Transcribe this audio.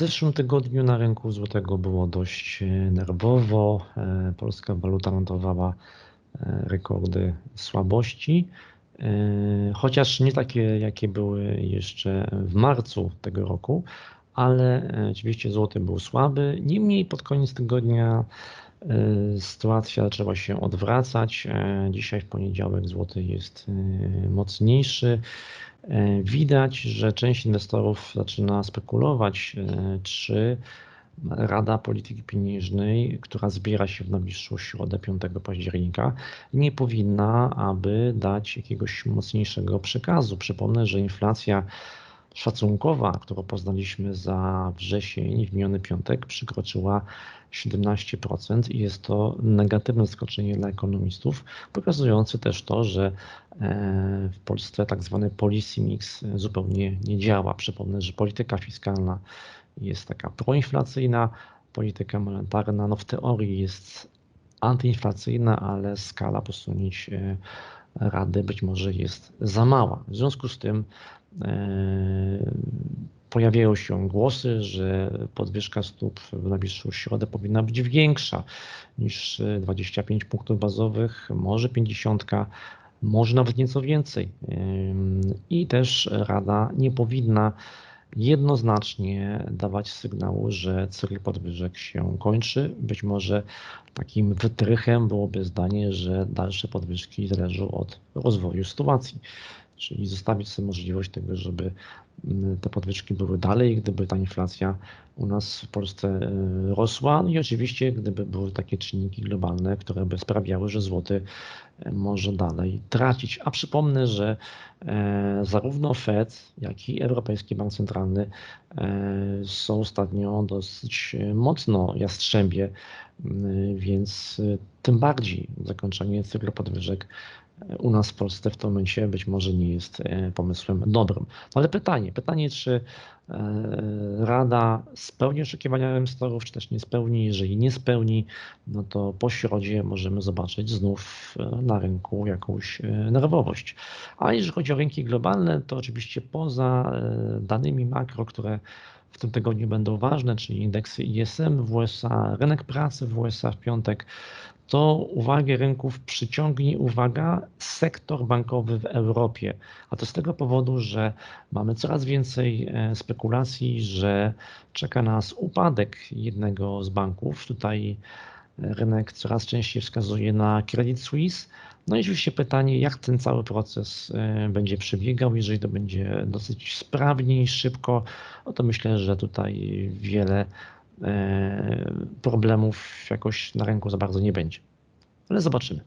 zeszłym tygodniu na rynku złotego było dość nerwowo. Polska waluta notowała rekordy słabości, chociaż nie takie, jakie były jeszcze w marcu tego roku, ale oczywiście złoty był słaby. Niemniej pod koniec tygodnia sytuacja zaczęła się odwracać. Dzisiaj w poniedziałek złoty jest mocniejszy. Widać, że część inwestorów zaczyna spekulować, czy Rada Polityki Pieniężnej, która zbiera się w najbliższą środę 5 października, nie powinna, aby dać jakiegoś mocniejszego przekazu. Przypomnę, że inflacja szacunkowa, którą poznaliśmy za wrzesień w miniony piątek, przekroczyła 17% i jest to negatywne zaskoczenie dla ekonomistów, pokazujące też to, że e, w Polsce tak zwany policy mix zupełnie nie działa. Przypomnę, że polityka fiskalna jest taka proinflacyjna, polityka monetarna no w teorii jest antyinflacyjna, ale skala posunięć e, Rady być może jest za mała. W związku z tym e, pojawiają się głosy, że podwyżka stóp w najbliższą środę powinna być większa niż 25 punktów bazowych, może 50, może nawet nieco więcej. I też Rada nie powinna jednoznacznie dawać sygnału, że cykl podwyżek się kończy. Być może takim wytrychem byłoby zdanie, że dalsze podwyżki zależą od rozwoju sytuacji czyli zostawić sobie możliwość tego, żeby te podwyżki były dalej, gdyby ta inflacja u nas w Polsce e, rosła no i oczywiście gdyby były takie czynniki globalne, które by sprawiały, że złoty e, może dalej tracić. A przypomnę, że zarówno Fed, jak i Europejski Bank Centralny są ostatnio dosyć mocno jastrzębie, więc tym bardziej zakończenie cyklu podwyżek u nas w Polsce w tym momencie być może nie jest pomysłem dobrym. Ale pytanie, pytanie, czy Rada spełni oczekiwania inwestorów, czy też nie spełni. Jeżeli nie spełni, no to po środzie możemy zobaczyć znów e, na rynku jakąś nerwowość. A jeżeli chodzi o rynki globalne, to oczywiście poza danymi makro, które w tym tygodniu będą ważne, czyli indeksy ISM w USA, rynek pracy w USA w piątek, to uwagę rynków przyciągnie, uwaga, sektor bankowy w Europie. A to z tego powodu, że mamy coraz więcej e, spekulacji, że czeka nas upadek jednego z banków. Tutaj rynek coraz częściej wskazuje na Credit Suisse. No i oczywiście pytanie, jak ten cały proces e, będzie przebiegał. Jeżeli to będzie dosyć sprawnie i szybko, no to myślę, że tutaj wiele E, problemów jakoś na rynku za bardzo nie będzie. Ale zobaczymy.